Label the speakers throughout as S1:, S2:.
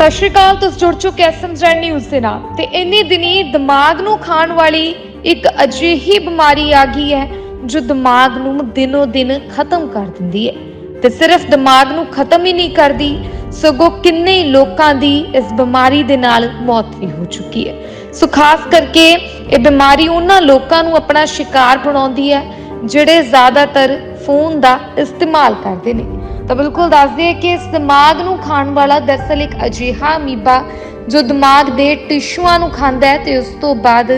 S1: ਸਤਿ ਸ਼੍ਰੀ ਅਕਾਲ, ਤੁਸੀਂ ਜੁੜ ਚੁੱਕੇ ਐਸਐਮਜ਼ ਨਿਊਜ਼ ਦੇ ਨਾਲ। ਤੇ ਇੰਨੇ ਦਿਨੀ ਦਿਮਾਗ ਨੂੰ ਖਾਣ ਵਾਲੀ ਇੱਕ ਅਜਿਹੀ ਬਿਮਾਰੀ ਆ ਗਈ ਹੈ, ਜੋ ਦਿਮਾਗ ਨੂੰ ਦਿਨੋ ਦਿਨ ਖਤਮ ਕਰ ਦਿੰਦੀ ਹੈ। ਤੇ ਸਿਰਫ ਦਿਮਾਗ ਨੂੰ ਖਤਮ ਹੀ ਨਹੀਂ ਕਰਦੀ, ਸਗੋਂ ਕਿੰਨੇ ਲੋਕਾਂ ਦੀ ਇਸ ਬਿਮਾਰੀ ਦੇ ਨਾਲ ਮੌਤ ਵੀ ਹੋ ਚੁੱਕੀ ਹੈ। ਸੋ ਖਾਸ ਕਰਕੇ ਇਹ ਬਿਮਾਰੀ ਉਹਨਾਂ ਲੋਕਾਂ ਨੂੰ ਆਪਣਾ ਸ਼ਿਕਾਰ ਬਣਾਉਂਦੀ ਹੈ, ਜਿਹੜੇ ਜ਼ਿਆਦਾਤਰ ਫੋਨ ਦਾ ਇਸਤੇਮਾਲ ਕਰਦੇ ਨੇ। ਤਾਂ ਬਿਲਕੁਲ ਦੱਸ ਦਈਏ ਕਿ ਇਸ ਦਿਮਾਗ ਨੂੰ ਖਾਣ ਵਾਲਾ ਦਰਅਸਲ ਇੱਕ ਅਜਿਹਾ ਅਮੀਬਾ ਜੋ ਦਿਮਾਗ ਦੇ ਟਿਸ਼ੂਆਂ ਨੂੰ ਖਾਂਦਾ ਹੈ ਤੇ ਉਸ ਤੋਂ ਬਾਅਦ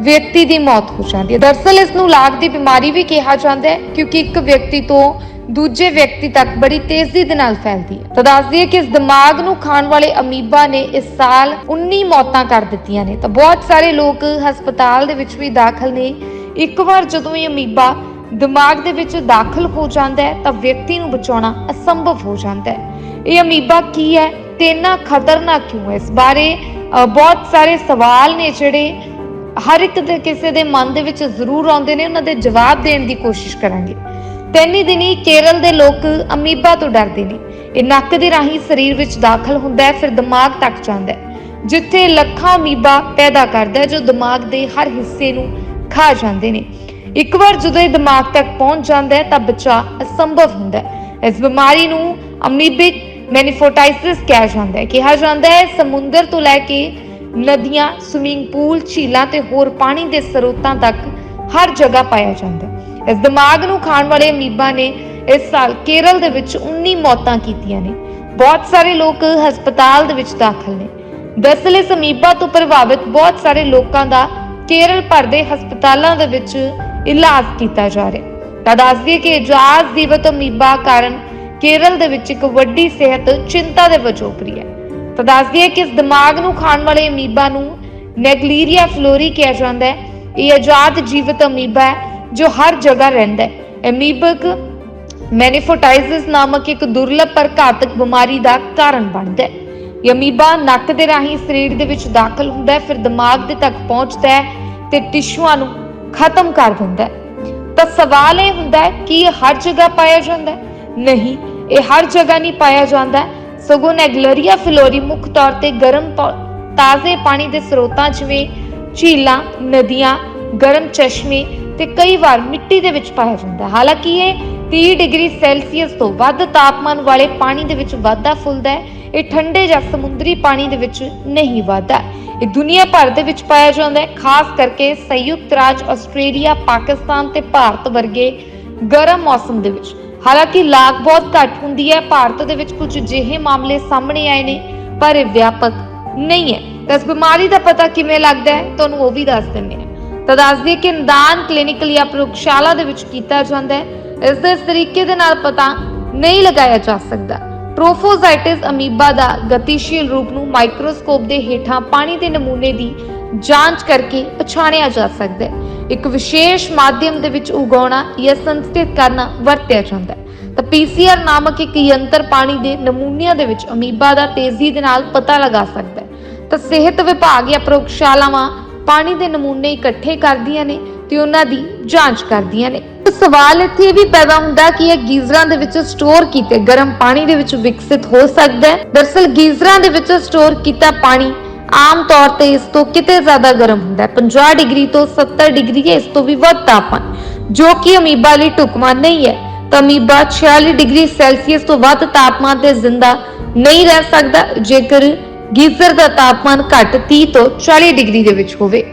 S1: ਵਿਅਕਤੀ ਦੀ ਮੌਤ ਹੋ ਜਾਂਦੀ ਹੈ। ਦਰਅਸਲ ਇਸ ਨੂੰ ਲਾਗ ਦੀ ਬਿਮਾਰੀ ਵੀ ਕਿਹਾ ਜਾਂਦਾ ਹੈ ਕਿਉਂਕਿ ਇੱਕ ਵਿਅਕਤੀ ਤੋਂ ਦੂਜੇ ਵਿਅਕਤੀ ਤੱਕ ਬੜੀ ਤੇਜ਼ੀ ਦੇ ਨਾਲ ਫੈਲਦੀ ਹੈ। ਤਾਂ ਦੱਸਦੀ ਦਈਏ ਕਿ ਇਸ ਦਿਮਾਗ ਨੂੰ ਖਾਣ ਵਾਲੇ ਅਮੀਬਾ ਨੇ ਇਸ ਸਾਲ 19 ਮੌਤਾਂ ਕਰ ਦਿੱਤੀਆਂ ਨੇ। ਤਾਂ ਬਹੁਤ ਸਾਰੇ ਲੋਕ ਹਸਪਤਾਲ ਦੇ ਵਿੱਚ ਵੀ ਦਾਖਲ ਨੇ। ਇੱਕ ਵਾਰ ਜਦੋਂ ਇਹ ਅਮੀਬਾ ਦਿਮਾਗ ਦੇ ਵਿੱਚ ਦਾਖਲ ਹੋ ਜਾਂਦਾ ਹੈ ਤਾਂ ਵਿਅਕਤੀ ਨੂੰ ਬਚਾਉਣਾ ਅਸੰਭਵ ਹੋ ਜਾਂਦਾ ਹੈ। ਇਹ ਅਮੀਬਾ ਕੀ ਹੈ ਤੇ ਇੰਨਾ ਖਤਰਨਾਕ ਕਿਉਂ ਹੈ? ਇਸ ਬਾਰੇ ਬਹੁਤ ਸਾਰੇ ਸਵਾਲ ਨੇ ਜਿਹੜੇ ਹਰ ਇੱਕ ਦੇ ਕਿਸੇ ਦੇ ਮਨ ਦੇ ਵਿੱਚ ਜ਼ਰੂਰ ਆਉਂਦੇ ਨੇ, ਉਹਨਾਂ ਦੇ ਜਵਾਬ ਦੇਣ ਦੀ ਕੋਸ਼ਿਸ਼ ਕਰਾਂਗੇ। ਤੈਨੀ ਦਿਨੀ ਕੇਰਲ ਦੇ ਲੋਕ ਅਮੀਬਾ ਤੋਂ ਡਰਦੇ ਨੇ। ਇਹ ਨੱਕ ਦੇ ਰਾਹੀਂ ਸਰੀਰ ਵਿੱਚ ਦਾਖਲ ਹੁੰਦਾ ਹੈ, ਫਿਰ ਦਿਮਾਗ ਤੱਕ ਜਾਂਦਾ ਹੈ, ਜਿੱਥੇ ਲੱਖਾਂ ਅਮੀਬਾ ਪੈਦਾ ਕਰਦਾ ਹੈ, ਜੋ ਦਿਮਾਗ ਦੇ ਹਰ ਹਿੱਸੇ ਨੂੰ ਖਾ ਜਾਂਦੇ ਨੇ। ਇੱਕ ਵਾਰ ਜਦੋਂ ਇਹ ਦਿਮਾਗ ਤੱਕ ਪਹੁੰਚ ਜਾਂਦਾ ਹੈ, ਤਾਂ ਬਚਾ ਅਸੰਭਵ ਹੁੰਦਾ ਹੈ। ਇਸ ਬਿਮਾਰੀ ਨੂੰ ਅਮੀਬਿਕ ਮੈਨੀਫੋਟਾਈਸਿਸ ਕਿਹਾ ਜਾਂਦਾ ਹੈ। ਕਿਹਾ ਜਾਂਦਾ ਹੈ, ਸਮੁੰਦਰ ਤੋਂ ਲੈ ਕੇ ਨਦੀਆਂ, ਸਵਿਮਿੰਗ ਪੂਲ, ਝੀਲਾਂ ਤੇ ਹੋਰ ਪਾਣੀ ਦੇ ਸਰੋਤਾਂ ਤੱਕ ਹਰ ਜਗ੍ਹਾ ਪਾਇਆ ਜਾਂਦਾ ਹੈ। ਇਸ ਦਿਮਾਗ ਨੂੰ ਖਾਣ ਵਾਲੇ ਅਮੀਬਾ ਨੇ ਇਸ ਸਾਲ ਕੇਰਲ ਦੇ ਵਿੱਚ 19 ਮੌਤਾਂ ਕੀਤੀਆਂ ਨੇ। ਬਹੁਤ ਸਾਰੇ ਲੋਕ ਹਸਪਤਾਲ ਦੇ ਵਿੱਚ ਦਾਖਲ ਨੇ। ਦਰਅਸਲ ਇਸ ਅਮੀਬਾ ਤੋਂ ਪ੍ਰਭਾਵਿਤ ਬਹੁਤ ਸਾਰੇ ਲੋਕਾਂ ਦਾ ਕੇਰਲ ਭਰ ਦੇ ਹਸਪਤਾਲਾਂ ਦੇ ਵਿੱਚ ਇਲਾਜ ਕੀਤਾ ਜਾ ਰਿਹਾ ਤਾਂ ਦੱਸ ਦਈਏ ਕਿ ਇਜਾਜ਼ ਜੀਵਤ ਅਮੀਬਾ ਕਾਰਨ ਕੇਰਲ ਦੇ ਵਿੱਚ ਇੱਕ ਵੱਡੀ ਸਿਹਤ ਚਿੰਤਾ ਦੇ ਵਜੋਂ ਉੱਭਰੀ ਹੈ। ਤਾਂ ਦੱਸ ਦਈਏ ਕਿ ਇਸ ਦਿਮਾਗ ਨੂੰ ਖਾਣ ਵਾਲੇ ਅਮੀਬਾ ਨੂੰ ਨੈਗਲੀਰੀਆ ਫਲੋਰੀ ਕਿਹਾ ਜਾਂਦਾ ਹੈ। ਇਹ ਆਜ਼ਾਦ ਜੀਵਤ ਅਮੀਬਾ ਹੈ ਜੋ ਹਰ ਜਗ੍ਹਾ ਰਹਿੰਦਾ ਹੈ। ਅਮੀਬਕ ਮੈਨੀਫੋਟਾਈਸਿਸ ਨਾਮਕ ਇੱਕ ਦੁਰਲਭ ਪਰ ਘਾਤਕ ਬਿਮਾਰੀ ਦਾ ਕਾਰਨ ਬਣਦਾ ਹੈ। ਇਹ ਅਮੀਬਾ ਨੱਕ ਦੇ ਰਾਹੀਂ ਸਰੀਰ ਦੇ ਵਿੱਚ ਦਾਖਲ ਹੁੰਦਾ ਹੈ, ਫਿਰ ਦਿਮਾਗ ਦੇ ਤੱਕ ਪਹੁੰਚਦਾ ਹੈ ਤੇ ਟਿਸ਼ੂਆਂ ਨੂੰ ਖਤਮ ਕਰ ਦਿੰਦਾ ਹੈ। ਤਾਂ ਸਵਾਲ ਇਹ ਹੁੰਦਾ ਹੈ ਕਿ ਇਹ ਹਰ ਜਗ੍ਹਾ ਪਾਇਆ ਜਾਂਦਾ ਹੈ? ਨਹੀਂ, ਇਹ ਹਰ ਜਗ੍ਹਾ ਨਹੀਂ ਪਾਇਆ ਜਾਂਦਾ ਸਗੋਂ ਨੈਗਲਰੀਆ ਫਿਲੋਰੀ ਮੁੱਖ ਤੌਰ ਤੇ ਗਰਮ ਤਾਜ਼ੇ ਪਾਣੀ ਦੇ ਸਰੋਤਾਂ ਜਿਵੇਂ ਝੀਲਾਂ, ਨਦੀਆਂ, ਗਰਮ ਚਸ਼ਮੇ ਤੇ ਕਈ ਵਾਰ ਮਿੱਟੀ ਦੇ ਵਿੱਚ ਪਾਇਆ ਜਾਂਦਾ ਹੈ। ਹਾਲਾਂਕਿ ਇਹ 30 ਡਿਗਰੀ ਸੈਲਸੀਅਸ ਤੋਂ ਵੱਧ ਤਾਪਮਾਨ ਵਾਲੇ ਪਾਣੀ ਦੇ ਵਿੱਚ ਵਾਧਾ ਫੁੱਲਦਾ ਹੈ। ਇਹ ਠੰਡੇ ਜਾਂ ਸਮੁੰਦਰੀ ਪਾਣੀ ਦੇ ਵਿੱਚ ਨਹੀਂ ਵਾਧਾ। ਇਹ ਦੁਨੀਆ ਭਰ ਦੇ ਵਿੱਚ ਪਾਇਆ ਜਾਂਦਾ ਹੈ। ਖਾਸ ਕਰਕੇ ਸੰਯੁਕਤ ਰਾਜ, ਆਸਟ੍ਰੇਲੀਆ, ਪਾਕਿਸਤਾਨ ਤੇ ਭਾਰਤ ਵਰਗੇ ਗਰਮ ਮੌਸਮ ਦੇ ਵਿੱਚ। ਹਾਲਾਂਕਿ ਲਾਗ ਬਹੁਤ ਘੱਟ ਹੁੰਦੀ ਹੈ। ਭਾਰਤ ਦੇ ਵਿੱਚ ਕੁਝ ਅਜਿਹੇ ਮਾਮਲੇ ਸਾਹਮਣੇ ਆਏ ਨੇ, ਪਰ ਇਹ ਵਿਆਪਕ ਨਹੀਂ ਹੈ। ਤਾਂ ਇਸ ਬਿਮਾਰੀ ਦਾ ਪਤਾ ਕਿਵੇਂ ਲੱਗਦਾ ਹੈ, ਤੁਹਾਨੂੰ ਉਹ ਵੀ ਦੱਸ ਦਿੰਦੇ ਹਾਂ। ਤਾਂ ਦੱਸ ਦਈਏ ਕਿ ਨਿਦਾਨ ਕਲੀਨਿਕਲ ਜਾਂ ਪ੍ਰਯੋਗਸ਼ਾਲਾ ਦੇ ਵਿੱਚ ਕੀਤਾ ਜਾਂਦਾ ਹੈ। ਇਸ ਦੇ ਇਸ ਤਰੀਕੇ ਦੇ ਨਾਲ ਪਤਾ ਨਹੀਂ ਲਗਾਇਆ ਜਾ ਸਕਦਾ। ਟ੍ਰੋਫੋਜ਼ਾਈਟਿਸ ਅਮੀਬਾ ਦਾ ਗਤੀਸ਼ੀਲ ਰੂਪ ਨੂੰ ਮਾਈਕਰੋਸਕੋਪ ਦੇ ਹੇਠਾਂ ਪਾਣੀ ਦੇ ਨਮੂਨੇ ਦੀ ਜਾਂਚ ਕਰਕੇ ਪਛਾਣਿਆ ਜਾ ਸਕਦਾ ਹੈ। ਇੱਕ ਵਿਸ਼ੇਸ਼ ਮਾਧਿਅਮ ਦੇ ਵਿੱਚ ਉਗਾਉਣਾ ਜਾਂ ਸੰਸਥਿਤ ਕਰਨਾ ਵਰਤਿਆ ਜਾਂਦਾ ਹੈ। ਤਾਂ ਪੀਸੀਆਰ ਨਾਮਕ ਇੱਕ ਯੰਤਰ ਪਾਣੀ ਦੇ ਨਮੂਨਿਆਂ ਦੇ ਵਿੱਚ ਅਮੀਬਾ ਦਾ ਤੇਜ਼ੀ ਦੇ ਨਾਲ ਪਤਾ ਲਗਾ ਸਕਦਾ ਹੈ। ਤਾਂ ਸਿਹਤ ਵਿਭਾਗ ਜਾਂ ਪ੍ਰਯੋਗਸ਼ਾਲਾਵਾਂ ਪਾਣੀ ਦੇ ਨਮੂਨੇ ਇਕੱਠੇ ਕਰਦੀਆਂ ਨੇ ਤੇ ਉਹਨਾਂ ਦੀ ਜਾਂਚ ਕਰਦੀਆਂ ਨੇ। ਸਵਾਲ ਇੱਥੇ ਵੀ ਪੈਦਾ ਹੁੰਦਾ ਕਿ ਇਹ ਗੀਜ਼ਰਾਂ ਦੇ ਵਿੱਚ ਸਟੋਰ ਕੀਤੇ ਗਰਮ ਪਾਣੀ ਦੇ ਵਿੱਚ ਵਿਕਸਿਤ ਹੋ ਸਕਦਾ ਹੈ। ਦਰਅਸਲ ਗੀਜ਼ਰਾਂ ਦੇ ਵਿੱਚ ਸਟੋਰ ਕੀਤਾ ਪਾਣੀ ਆਮ ਤੌਰ ਤੇ ਇਸ ਤੋਂ ਕਿਤੇ ਜ਼ਿਆਦਾ ਗਰਮ ਹੁੰਦਾ ਹੈ। 50 ਡਿਗਰੀ ਤੋਂ 70 ਡਿਗਰੀ ਇਸ ਤੋਂ ਵੀ ਵੱਧ ਤਾਪਮਾਨ, ਜੋ ਕਿ ਅਮੀਬਾ ਲਈ ਢੁਕਵਾਂ ਨਹੀਂ ਹੈ। ਤਾਂ ਅਮੀਬਾ 46 ਡਿਗਰੀ ਸੈਲਸੀਅਸ ਤੋਂ ਵੱਧ ਤਾਪਮਾਨ ਤੇ ਜ਼ਿੰਦਾ ਨਹੀਂ ਰਹਿ ਸਕਦਾ, ਜੇਕਰ ਗੀਜ਼ਰ ਦਾ ਤਾਪਮਾਨ ਘੱਟ 30 ਤੋਂ 40 ਡਿਗਰੀ ਦੇ ਵਿੱਚ ਹੋਵੇ।